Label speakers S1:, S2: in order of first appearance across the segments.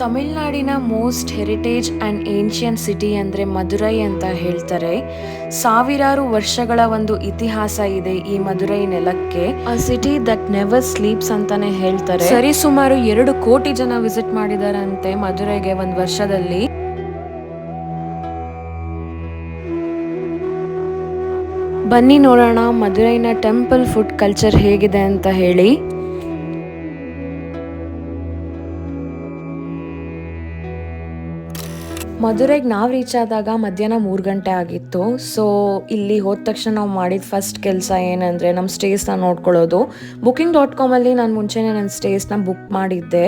S1: ತಮಿಳ್ನಾಡಿನ most heritage and ancient city ಅಂದರೆ ಮಧುರೈ ಅಂತ ಹೇಳ್ತಾರೆ. ಸಾವಿರಾರು ವರ್ಷಗಳ ಒಂದು ಇತಿಹಾಸ ಇದೆ ಈ ಮಧುರೈ ನೆಲಕ್ಕೆ. ಆ ಸಿಟಿ ದಟ್ ನೆವರ್ ಸ್ಲೀಪ್ಸ್ ಅಂತಾನೆ ಹೇಳ್ತಾರೆ. ಸರಿ ಸುಮಾರು ಎರಡು ಕೋಟಿ ಜನ ವಿಸಿಟ್ ಮಾಡಿದಾರಂತೆ ಮಧುರೈಗೆ ಒಂದು ವರ್ಷದಲ್ಲಿ. ಬನ್ನಿ ನೋಡೋಣ ಮಧುರೈನ ಟೆಂಪಲ್ ಫುಡ್ ಕಲ್ಚರ್ ಹೇಗಿದೆ ಅಂತ ಹೇಳಿ. ಮಧುರೈಗೆ ನಾವು ರೀಚ್ ಆದಾಗ ಮಧ್ಯಾಹ್ನ ಮೂರು ಗಂಟೆ ಆಗಿತ್ತು. ಸೊ ಇಲ್ಲಿ ಹೋದ ತಕ್ಷಣ ನಾವು ಮಾಡಿದ ಫಸ್ಟ್ ಕೆಲಸ ಏನಂದರೆ ನಮ್ಮ ಸ್ಟೇಸ್ನ ನೋಡ್ಕೊಳ್ಳೋದು. ಬುಕಿಂಗ್ ಡಾಟ್ ಕಾಮಲ್ಲಿ ನಾನು ಮುಂಚೆನೇ ನನ್ನ ಸ್ಟೇಸ್ನ ಬುಕ್ ಮಾಡಿದ್ದೆ.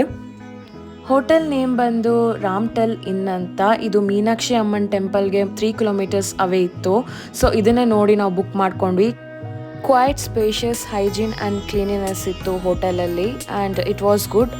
S1: ಹೋಟೆಲ್ ನೇಮ್ ಬಂದು ರಾಮ್ಟೆಲ್ ಇನ್ ಅಂತ. ಇದು ಮೀನಾಕ್ಷಿ ಅಮ್ಮನ್ ಟೆಂಪಲ್ಗೆ ತ್ರೀ ಕಿಲೋಮೀಟರ್ಸ್ ಅವೇ ಇತ್ತು. ಸೊ ಇದನ್ನೇ ನೋಡಿ ನಾವು ಬುಕ್ ಮಾಡ್ಕೊಂಡ್ವಿ. Quite spacious hygiene and cleanliness ಇತ್ತು ಹೋಟೆಲಲ್ಲಿ and it was good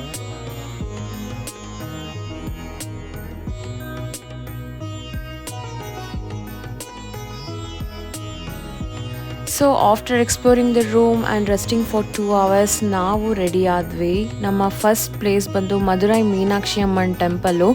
S1: so after exploring the room and resting for two hours ನಾವು ರೆಡಿ ಆದ್ವಿ. ನಮ್ಮ ಫಸ್ಟ್ ಪ್ಲೇಸ್ ಬಂದು ಮಧುರೈ ಮೀನಾಕ್ಷಿ ಅಮ್ಮನ್ ಟೆಂಪಲ್ಲು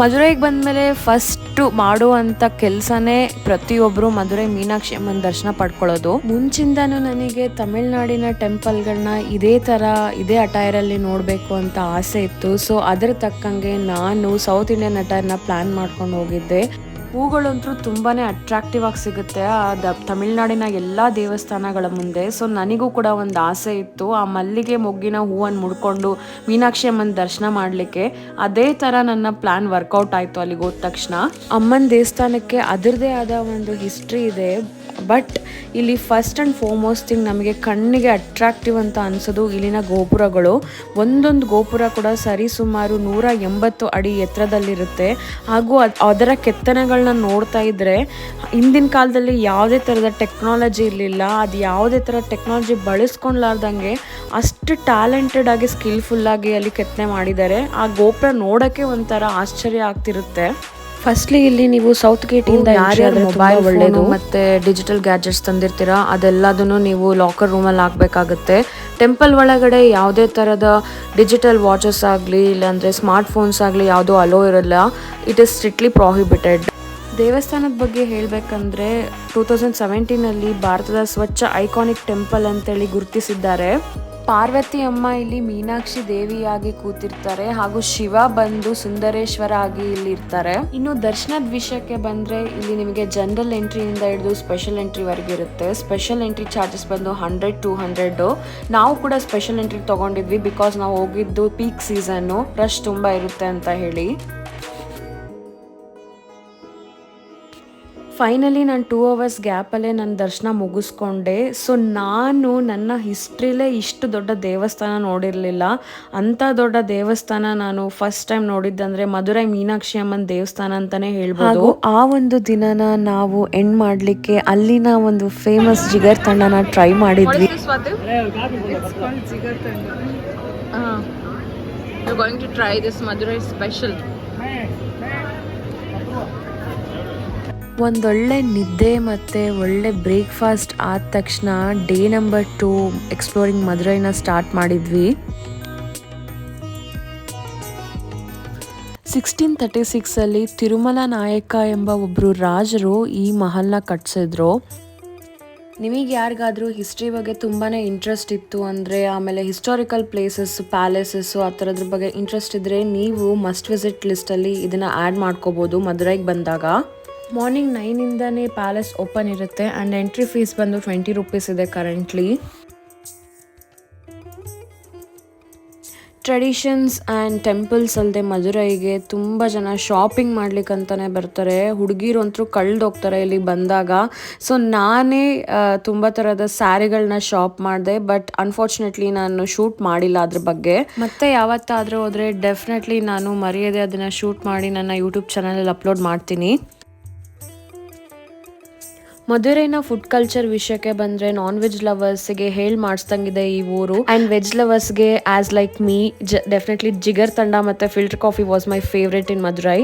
S1: ಮಧುರೈಗೆ ಬಂದಮೇಲೆ ಫಸ್ಟು ಮಾಡುವಂಥ ಕೆಲಸನೇ ಪ್ರತಿಯೊಬ್ಬರು ಮಧುರೈ ಮೀನಾಕ್ಷಿ ಅಮ್ಮನ ದರ್ಶನ ಪಡ್ಕೊಳ್ಳೋದು. ಮುಂಚಿಂದನೂ ನನಗೆ ತಮಿಳ್ನಾಡಿನ ಟೆಂಪಲ್ಗಳನ್ನ ಇದೇ ಥರ ಇದೇ ಅಟೈರಲ್ಲಿ ನೋಡಬೇಕು ಅಂತ ಆಸೆ ಇತ್ತು. ಸೊ ಅದರ ತಕ್ಕಂಗೆ ನಾನು ಸೌತ್ ಇಂಡಿಯನ್ ಅಟೈರ್ನ ಪ್ಲ್ಯಾನ್ ಮಾಡ್ಕೊಂಡು ಹೋಗಿದ್ದೆ. ಹೂಗಳಂತೂ ತುಂಬಾ ಅಟ್ರಾಕ್ಟಿವ್ ಆಗಿ ಸಿಗುತ್ತೆ. ಆ ದ ತಮಿಳ್ನಾಡಿನ ಎಲ್ಲ ದೇವಸ್ಥಾನಗಳ ಮುಂದೆ. ಸೊ ನನಗೂ ಕೂಡ ಒಂದು ಆಸೆ ಇತ್ತು. ಆ ಮಲ್ಲಿಗೆ ಮೊಗ್ಗಿನ ಹೂವನ್ನು ಮುಡ್ಕೊಂಡು ಮೀನಾಕ್ಷಿ ಅಮ್ಮನ ದರ್ಶನ ಮಾಡಲಿಕ್ಕೆ. ಅದೇ ಥರ ನನ್ನ ಪ್ಲ್ಯಾನ್ ವರ್ಕೌಟ್ ಆಯಿತು ಅಲ್ಲಿಗೆ ಹೋದ ತಕ್ಷಣ. ಅಮ್ಮನ ದೇವಸ್ಥಾನಕ್ಕೆ ಅದರದೇ ಆದ ಒಂದು ಹಿಸ್ಟ್ರಿ ಇದೆ. ಬಟ್ ಇಲ್ಲಿ ಫಸ್ಟ್ ಆ್ಯಂಡ್ ಫಾರ್ಮೋಸ್ಟ್ ಥಿಂಗ್ ನಮಗೆ ಕಣ್ಣಿಗೆ ಅಟ್ರಾಕ್ಟಿವ್ ಅಂತ ಅನಿಸೋದು ಇಲ್ಲಿನ ಗೋಪುರಗಳು. ಒಂದೊಂದು ಗೋಪುರ ಕೂಡ ಸರಿ ಸುಮಾರು ನೂರ ಎಂಬತ್ತು ಅಡಿ ಎತ್ತರದಲ್ಲಿರುತ್ತೆ. ಹಾಗೂ ಅದ್- ಅದರ ಕೆತ್ತನೆಗಳನ್ನ ನೋಡ್ತಾ ಇದ್ದರೆ ಹಿಂದಿನ ಕಾಲದಲ್ಲಿ ಯಾವುದೇ ಥರದ ಟೆಕ್ನಾಲಜಿ ಇರಲಿಲ್ಲ. ಅದು ಯಾವುದೇ ಥರ ಟೆಕ್ನಾಲಜಿ ಬಳಸ್ಕೊಳ್ಲಾರ್ದಂಗೆ ಅಷ್ಟು ಟ್ಯಾಲೆಂಟೆಡ್ ಆಗಿ ಸ್ಕಿಲ್ಫುಲ್ ಆಗಿ ಅಲ್ಲಿ ಕೆತ್ತನೆ ಮಾಡಿದ್ದಾರೆ. ಆ ಗೋಪುರ ನೋಡೋಕ್ಕೆ ಒಂಥರ ಆಶ್ಚರ್ಯ ಆಗ್ತಿರುತ್ತೆ. ಫಸ್ಟ್ಲಿ ಇಲ್ಲಿ ನೀವು ಸೌತ್ ಗೇಟ್ ಇಂದ ಯಾರ್ಯಾರು ಮೊಬೈಲ್ ಒಳ್ಳೇದು. ಮತ್ತೆ ಡಿಜಿಟಲ್ ಗ್ಯಾಜೆಟ್ಸ್ ತಂದಿರ್ತೀರಾ ಅದೆಲ್ಲದನ್ನು ನೀವು ಲಾಕರ್ ರೂಮ್ ಅಲ್ಲಿ ಹಾಕ್ಬೇಕಾಗುತ್ತೆ. ಟೆಂಪಲ್ ಒಳಗಡೆ ಯಾವುದೇ ತರದ ಡಿಜಿಟಲ್ ವಾಚಸ್ ಆಗಲಿ ಇಲ್ಲಾಂದರೆ ಸ್ಮಾರ್ಟ್ ಫೋನ್ಸ್ ಆಗಲಿ ಯಾವುದೂ ಅಲೋ ಇರಲ್ಲ. ಇಟ್ ಇಸ್ ಸ್ಟ್ರಿಕ್ಟ್ಲಿ ಪ್ರಾಹಿಬಿಟೆಡ್ ದೇವಸ್ಥಾನದ ಬಗ್ಗೆ ಹೇಳಬೇಕಂದ್ರೆ ಟೂ ತೌಸಂಡ್ ಸೆವೆಂಟೀನಲ್ಲಿ ಭಾರತದ ಸ್ವಚ್ಛ ಐಕಾನಿಕ್ ಟೆಂಪಲ್ ಅಂತೇಳಿ ಗುರುತಿಸಿದ್ದಾರೆ. ಪಾರ್ವತಿ ಅಮ್ಮ ಇಲ್ಲಿ ಮೀನಾಕ್ಷಿ ದೇವಿಯಾಗಿ ಕೂತಿರ್ತಾರೆ ಹಾಗೂ ಶಿವ ಬಂದು ಸುಂದರೇಶ್ವರ ಆಗಿ ಇಲ್ಲಿ ಇರ್ತಾರೆ. ಇನ್ನು ದರ್ಶನದ ವಿಷಯಕ್ಕೆ ಬಂದ್ರೆ ಇಲ್ಲಿ ನಿಮಗೆ ಜನರಲ್ ಎಂಟ್ರಿಯಿಂದ ಹಿಡಿದು ಸ್ಪೆಷಲ್ ಎಂಟ್ರಿವರೆಗೆ ಇರುತ್ತೆ. ಸ್ಪೆಷಲ್ ಎಂಟ್ರಿ ಚಾರ್ಜಸ್ ಬಂದು ಹಂಡ್ರೆಡ್ ಟೂ ಹಂಡ್ರೆಡ್ ನಾವು ಕೂಡ ಸ್ಪೆಷಲ್ ಎಂಟ್ರಿ ತಗೊಂಡಿದ್ವಿ ಬಿಕಾಸ್ ನಾವು ಹೋಗಿದ್ದು ಪೀಕ್ ಸೀಸನ್ ರಶ್ ತುಂಬಾ ಇರುತ್ತೆ ಅಂತ ಹೇಳಿ. ಫೈನಲಿ ನಾನು ಟೂ ಅವರ್ಸ್ ಗ್ಯಾಪಲ್ಲೇ ನನ್ನ ದರ್ಶನ ಮುಗಿಸ್ಕೊಂಡೆ. ಸೊ ನಾನು ನನ್ನ ಹಿಸ್ಟ್ರಿಲೇ ಇಷ್ಟು ದೊಡ್ಡ ದೇವಸ್ಥಾನ ನೋಡಿರಲಿಲ್ಲ. ಅಂಥ ದೊಡ್ಡ ದೇವಸ್ಥಾನ ನಾನು ಫಸ್ಟ್ ಟೈಮ್ ನೋಡಿದ್ದಂದ್ರೆ ಮಧುರೈ ಮೀನಾಕ್ಷಿ ಅಮ್ಮನ ದೇವಸ್ಥಾನ ಅಂತಲೇ ಹೇಳ್ಬೋದು. ಆ ಒಂದು ದಿನನ ನಾವು ಎಂಡ್ ಮಾಡಲಿಕ್ಕೆ ಅಲ್ಲಿನ ಒಂದು ಫೇಮಸ್ ಜಿಗರ್ ತಂಡನ ಟ್ರೈ ಮಾಡಿದ್ವಿ.
S2: Going to try this Madurai Madurai
S1: ಒಂದೊಳ್ಳೆ ನಿದ್ದೆ ಮತ್ತು ಒಳ್ಳೆ ಬ್ರೇಕ್ಫಾಸ್ಟ್ ಆದ ತಕ್ಷಣ ಡೇ ನಂಬರ್ ಟು ಎಕ್ಸ್ಪ್ಲೋರಿಂಗ್ ಮದುರೈನ ಸ್ಟಾರ್ಟ್ ಮಾಡಿದ್ವಿ. ಸಿಕ್ಸ್ಟೀನ್ ತರ್ಟಿ ಸಿಕ್ಸಲ್ಲಿ ತಿರುಮಲ ನಾಯಕ ಎಂಬ ಒಬ್ಬರು ರಾಜರು ಈ ಮಹಲ್ನ ಕಟ್ಸಿದ್ರು. ನಿಮಗೆ ಯಾರಿಗಾದರೂ ಹಿಸ್ಟ್ರಿ ಬಗ್ಗೆ ತುಂಬಾ ಇಂಟ್ರೆಸ್ಟ್ ಇತ್ತು ಅಂದರೆ ಆಮೇಲೆ ಹಿಸ್ಟಾರಿಕಲ್ ಪ್ಲೇಸಸ್ಸು ಪ್ಯಾಲೇಸಸ್ಸು ಆ ಥರದ್ರ ಬಗ್ಗೆ ಇಂಟ್ರೆಸ್ಟ್ ಇದ್ದರೆ ನೀವು ಮಸ್ಟ್ ವಿಸಿಟ್ ಲಿಸ್ಟಲ್ಲಿ ಇದನ್ನು ಆ್ಯಡ್ ಮಾಡ್ಕೋಬೋದು ಮದುರೈಗೆ ಬಂದಾಗ. ಮಾರ್ನಿಂಗ್ ನೈನಿಂದನೇ ಪ್ಯಾಲೇಸ್ ಓಪನ್ ಇರುತ್ತೆ ಆ್ಯಂಡ್ ಎಂಟ್ರಿ ಫೀಸ್ ಬಂದು ಟ್ವೆಂಟಿ ರುಪೀಸ್ ಇದೆ ಕರೆಂಟ್ಲಿ ಟ್ರೆಡಿಷನ್ಸ್ ಆ್ಯಂಡ್ ಟೆಂಪಲ್ಸ್ ಅಲ್ಲದೆ ಮಧುರೈಗೆ ತುಂಬ ಜನ ಶಾಪಿಂಗ್ ಮಾಡ್ಲಿಕ್ಕಂತಾನೆ ಬರ್ತಾರೆ. ಹುಡುಗಿರು ಅಂತೂ ಕಳ್ದೋಗ್ತಾರೆ ಇಲ್ಲಿ ಬಂದಾಗ. ಸೊ ನಾನೇ ತುಂಬ ಥರದ ಸ್ಯಾರಿಗಳನ್ನ ಶಾಪ್ ಮಾಡಿದೆ ಬಟ್ ಅನ್ಫಾರ್ಚುನೇಟ್ಲಿ ನಾನು ಶೂಟ್ ಮಾಡಿಲ್ಲ ಅದ್ರ ಬಗ್ಗೆ. ಮತ್ತೆ ಯಾವತ್ತಾದರೂ ಹೋದರೆ ಡೆಫಿನೆಟ್ಲಿ ನಾನು ಮರೆಯದೆ ಅದನ್ನು ಶೂಟ್ ಮಾಡಿ ನನ್ನ ಯೂಟ್ಯೂಬ್ ಚಾನಲಲ್ಲಿ ಅಪ್ಲೋಡ್ ಮಾಡ್ತೀನಿ. ಮಧುರೈನ ಫುಡ್ ಕಲ್ಚರ್ ವಿಷಯಕ್ಕೆ ಬಂದ್ರೆ ನಾನ್ ವೆಜ್ ಲವರ್ಸ್ಗೆ ಹೇಳಿ ಮಾಡಿಸ್ದಂಗಿದೆ ಈ ಊರು. And veg ಲವರ್ಸ್ಗೆ as like me definitely jigarthanda ಮತ್ತೆ filter coffee was my favourite in Madurai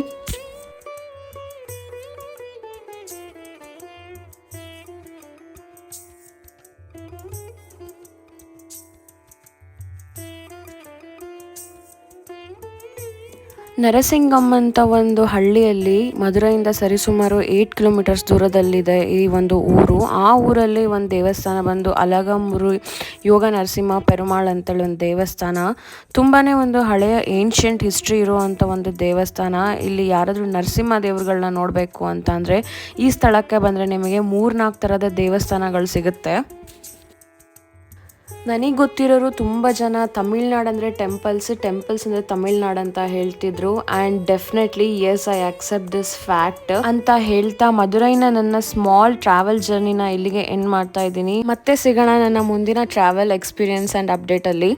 S1: Narasingam ಅಂತ ಒಂದು ಹಳ್ಳಿಯಲ್ಲಿ ಮಧುರೈಯಿಂದ ಸರಿಸುಮಾರು ಏಟ್ ಕಿಲೋಮೀಟರ್ಸ್ ದೂರದಲ್ಲಿದೆ ಈ ಒಂದು ಊರು. ಆ ಊರಲ್ಲಿ ಒಂದು ದೇವಸ್ಥಾನ ಬಂದು ಅಲಗಂಬರು ಯೋಗ ನರಸಿಂಹ ಪೆರುಮಾಳ್ ಅಂತೇಳಿ ಒಂದು ದೇವಸ್ಥಾನ. ತುಂಬಾ ಒಂದು ಹಳೆಯ ಏನ್ಷಿಯಂಟ್ ಹಿಸ್ಟ್ರಿ ಇರುವಂಥ ಒಂದು ದೇವಸ್ಥಾನ. ಇಲ್ಲಿ ಯಾರಾದರೂ ನರಸಿಂಹ ದೇವರುಗಳನ್ನ ನೋಡಬೇಕು ಅಂತ ಈ ಸ್ಥಳಕ್ಕೆ ಬಂದರೆ ನಿಮಗೆ ಮೂರ್ನಾಲ್ಕು ಥರದ ದೇವಸ್ಥಾನಗಳು ಸಿಗುತ್ತೆ. ನನಗೆ ಗೊತ್ತಿರೋರು ತುಂಬ ಜನ ತಮಿಳ್ನಾಡು ಅಂದರೆ ಟೆಂಪಲ್ಸ್ ಟೆಂಪಲ್ಸ್ ಅಂದರೆ ತಮಿಳ್ನಾಡು ಅಂತ ಹೇಳ್ತಿದ್ರು. And definitely yes I accept this fact ಅಂತ ಹೇಳ್ತಾ ಮಧುರೈನ ನನ್ನ ಸ್ಮಾಲ್ ಟ್ರಾವೆಲ್ ಜರ್ನಿನ ಇಲ್ಲಿಗೆ ಎಂಡ್ ಮಾಡ್ತಾ ಇದ್ದೀನಿ. ಮತ್ತೆ ಸಿಗೋಣ ನನ್ನ ಮುಂದಿನ ಟ್ರಾವೆಲ್ ಎಕ್ಸ್ಪೀರಿಯನ್ಸ್ ಆ್ಯಂಡ್ ಅಪ್ಡೇಟಲ್ಲಿ